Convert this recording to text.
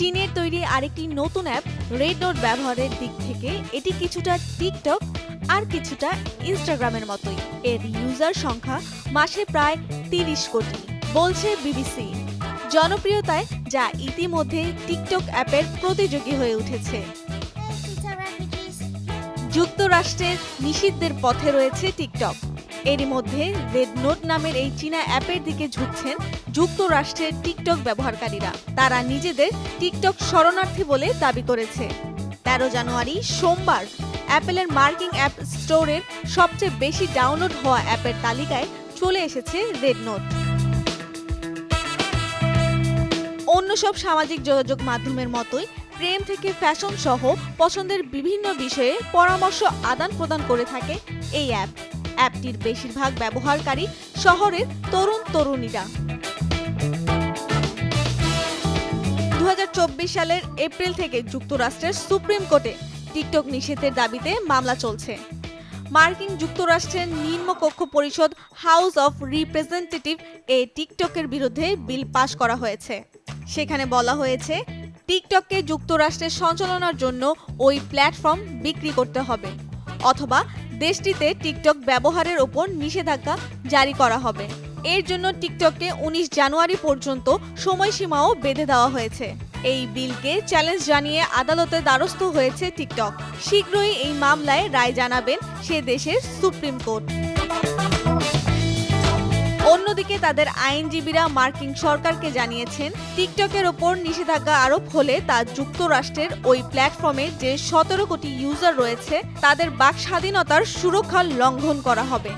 চীনের তৈরি আরেকটি নতুন অ্যাপ, রেড নোট ব্যবহারের দিক থেকে এটি কিছুটা টিকটক আর কিছুটা ইনস্টাগ্রামের মতোই। এর ইউজার সংখ্যা মাসে প্রায় তিরিশ কোটি, বলছে বিবিসি। জনপ্রিয়তায় যা ইতিমধ্যে টিকটক অ্যাপের প্রতিযোগী হয়ে উঠেছে। যুক্তরাষ্ট্রের নিষিদ্ধের পথে রয়েছে টিকটক। এরই মধ্যে রেড নোট নামের এই চীনা অ্যাপের দিকে ঝুঁকছেন যুক্তরাষ্ট্রের টিকটক ব্যবহারকারীরা। তারা নিজেদের টিকটক শরণার্থী বলে দাবি করেছে। তেরো জানুয়ারি সোমবার অ্যাপেলের মার্কিং অ্যাপ স্টোরের সবচেয়ে বেশি ডাউনলোড হওয়া অ্যাপের তালিকায় চলে এসেছে রেড নোট অন্য সব সামাজিক যোগাযোগ মাধ্যমের মতোই প্রেম থেকে ফ্যাশন সহ পছন্দের বিভিন্ন বিষয়ে পরামর্শ আদান প্রদান করে থাকে এই অ্যাপ। অ্যাপটির বেশিরভাগ ব্যবহারকারী শহরের তরুণ তরুণীরা। দু সালের এপ্রিল থেকে যুক্তরাষ্ট্রের সুপ্রিম কোর্টে টিকটক নিষেধের দাবিতে মামলা চলছে। মার্কিন যুক্তরাষ্ট্রের নিম্নকক্ষ পরিষদ হাউস অফ রিপ্রেজেন্টেটিভ এ টিকটকের বিরুদ্ধে বিল পাশ করা হয়েছে। সেখানে বলা হয়েছে, টিকটককে যুক্তরাষ্ট্রের সঞ্চালনার জন্য ওই প্ল্যাটফর্ম বিক্রি করতে হবে, অথবা দেশটিতে টিকটক ব্যবহারের ওপর নিষেধাজ্ঞা জারি করা হবে। এর জন্য টিকটককে উনিশ জানুয়ারি পর্যন্ত সময়সীমাও বেঁধে দেওয়া হয়েছে। এই বিলকে চ্যালেঞ্জ জানিয়ে আদালতে দ্বারস্থ হয়েছে টিকটক। শীঘ্রই এই মামলায় রায় জানাবেন সে দেশের সুপ্রিম কোর্ট। অন্যদিকে তাদের আইনজীবীরা মার্কিন সরকারকে জানিয়েছেন, টিকটকের ওপর নিষেধাজ্ঞা আরোপ হলে তা যুক্তরাষ্ট্রের ওই প্ল্যাটফর্মে যে সতেরো কোটি ইউজার রয়েছে, তাদের বাক স্বাধীনতার সুরক্ষা লঙ্ঘন করা হবে।